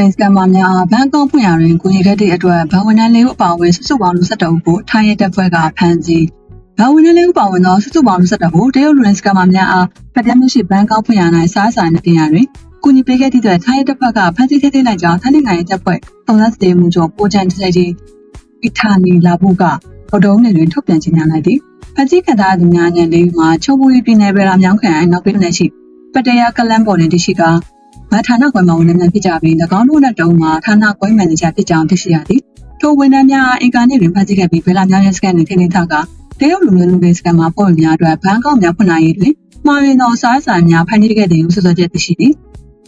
လိန်စကမ်မာများဘန်ကောက်ဖွင့်ရတွင်ကိုကြီးခဲ့တဲ့အတွက်ဘဝန်ထမ်းလေးဦးအပါအဝင်စုစုပေါင်းလူ12ဦးကိုထိုင်းရဲတပ်ဖွဲ့ကဖမ်းဆီးဘဝန်ထမ်းလေးဦးပါဝင်သောစုစုပေါင်းလူ12ဦးတရုတ်လူလိန်စကမ်မာများအားဖက်တမ်းမရှိဘန်ကောက်ဖွင့်ရ၌စားစာနေတင်ရတွင်ကိုကြီးပေးခဲ့တဲ့အတွက်ထိုင်းရဲတပ်ဖွဲ့ကဖမ်းဆီးခဲ့တဲ့လိုက်ကြောင်းထိုင်းနိုင်ငံရဲတပ်ဖွဲ့သုံးသပ်စစ်မှုချုပ်ပိုချန်တစိတီအီထာနီလာဘူးကဗဒုံးနယ်တွင်ထုတ်ပြန်ကြေညာလိုက်သည်ဖမ်းဆီးခံထားသူများညံလေးမှာချုံပူရီပြည်နယ်ဗလာမြောင်းခံအနောက်ပြည်နယ်ရှိပတရာကလန်ပေါ်တွင်တရှိက မဌာနကွယ်မှဝန်ထမ်းဖြစ်ကြပြီး၎င်းတို့နဲ့တုံးမှာဌာနကွယ်မန်နေဂျာဖြစ်ကြောင်းသိရှိရသည်ထိုဝန်ထမ်းများအင်ကာနဲ့တွင်ဖမ်းဆီးခဲ့ပြီးဗလာမြောင်းရဲစကန်နှင့်ထိန်းသိမ်းထားကတရုတ်လူမျိုးလူငယ်စကန်မှာပေါ်များအတွက်ဘန်ကောက်များဖွင့်နိုင်ရေးတွင်မှားရင်သောစားစာများဖန်တီးခဲ့တဲ့ဟုဆိုဆိုချက်သိရှိသည်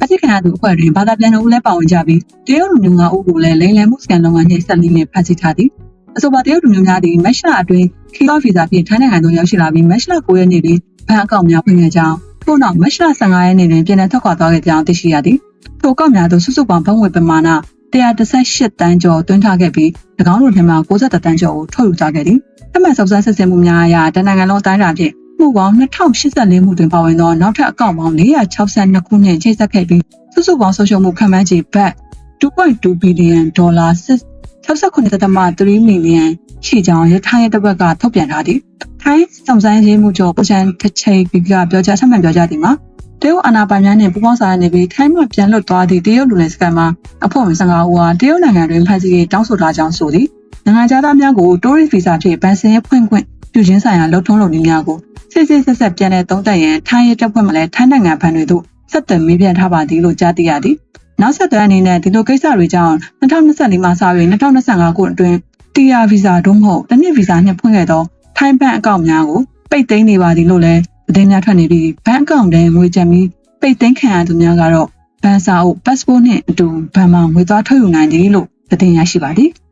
ပစိကနာသူအဖွဲ့တွင်ဘာသာပြန်တော်ဦးလည်းပါဝင်ကြပြီးတရုတ်လူမျိုးကဦးကိုလည်းလိမ်လည်မှုစကန်လုပ်ငန်းနှင့်ဆက်လက်နှင့်ဖမ်းဆီးထားသည်အဆိုပါတရုတ်လူမျိုးများသည်မက်ရှလာအတွင်းခီလော့ဗီဇာဖြင့်ထိုင်းနိုင်ငံသို့ရောက်ရှိလာပြီးမက်ရှလာ9ရက်နေ့တွင်ဘန်အကောင့်များဖွင့်ခဲ့ကြောင်း ထို့နောက်မက်ရှလာ15ရက်နေ့တွင်ပြည်내ထွက်ခွာသွားခဲ့ကြောင်းသိရှိရသည်ထိုအကောင့်များသို့စုစုပေါင်းဘဏ်ငွေပမာဏ118တန်းကျော်တွင်းထားခဲ့ပြီး၎င်းတို့ထံမှ60တန်းကျော်ကိုထုတ်ယူကြခဲ့သည်။အမှတ်စုံစမ်းစစ်ဆေးမှုများအရတနင်္ဂနွေလုံးတိုင်းတာဖြင့်မှုပေါင်း2084မှုတွင်ပါဝင်သောနောက်ထပ်အကောင့်ပေါင်း462ခုနှင့်ချိတ်ဆက်ခဲ့ပြီးစုစုပေါင်းဆုံးရှုံးမှုခံမှန်းခြေဘတ်2.2ဘီလီယံဒေါ်လာ 69.3မီလီယံရှိကြောင်းရထိုင်းရဲ့တပတ်ကထုတ်ပြန်ထားသည်။ထိုင်းစုံစမ်းရေးမှုချုပ်ပချန်တချိတ်ကပြောကြားဆက်မှန်ပြောကြားသည်မှာတရုတ်အာဏာပိုင်များနှင့်ပူးပေါင်းဆောင်ရွက်နေပြီးထိုင်းမှပြန်လွတ်သွားသည့်တရုတ်လူငယ်စကန်မှာအဖွဲ့ဝင်15ဦးဟာတရုတ်နိုင်ငံတွင်ဖမ်းဆီးရေးတောင်းဆိုထားကြောင်းဆိုသည်နိုင်ငံသားများကိုတိုးရစ်ဗီဇာဖြင့်ဗန်စင်ရဲ့ဖွင့်ခွင့်ပြုခြင်းဆိုင်ရာလှုပ်ထုံးလုပ်နည်းများကိုစစ်စစ်ဆက်ဆက်ပြန်လည်သုံးသပ်ရန်ထိုင်းရဲတပ်ဖွဲ့မှလည်းထိုင်းနိုင်ငံဘဏ်တွေသို့ဆက်သွယ်မေးမြန်းထားပါသည်လို့ကြားသိရသည် နောက်ဆက်တွဲအနေနဲ့ဒီလိုကိစ္စတွေကြောင့်2024မှာစပြီး2025ခုအတွင်း TR ဗီဇာတို့မဟုတ်တနည်းဗီဇာနဲ့ဖွင့်ခဲ့သောထိုင်းဘဏ်အကောင့်များကိုပိတ်သိမ်းနေပါသည်လို့လည်းသတင်းများထွက်နေပြီးဘဏ်အကောင့်ထဲငွေကြံပြီးပိတ်သိမ်းခံရသူများကတော့ဘဏ်စာအုပ် passport နဲ့အတူဘဏ်မှာငွေသွားထုတ်ယူနိုင်တယ်လို့သတင်းရရှိပါသည်။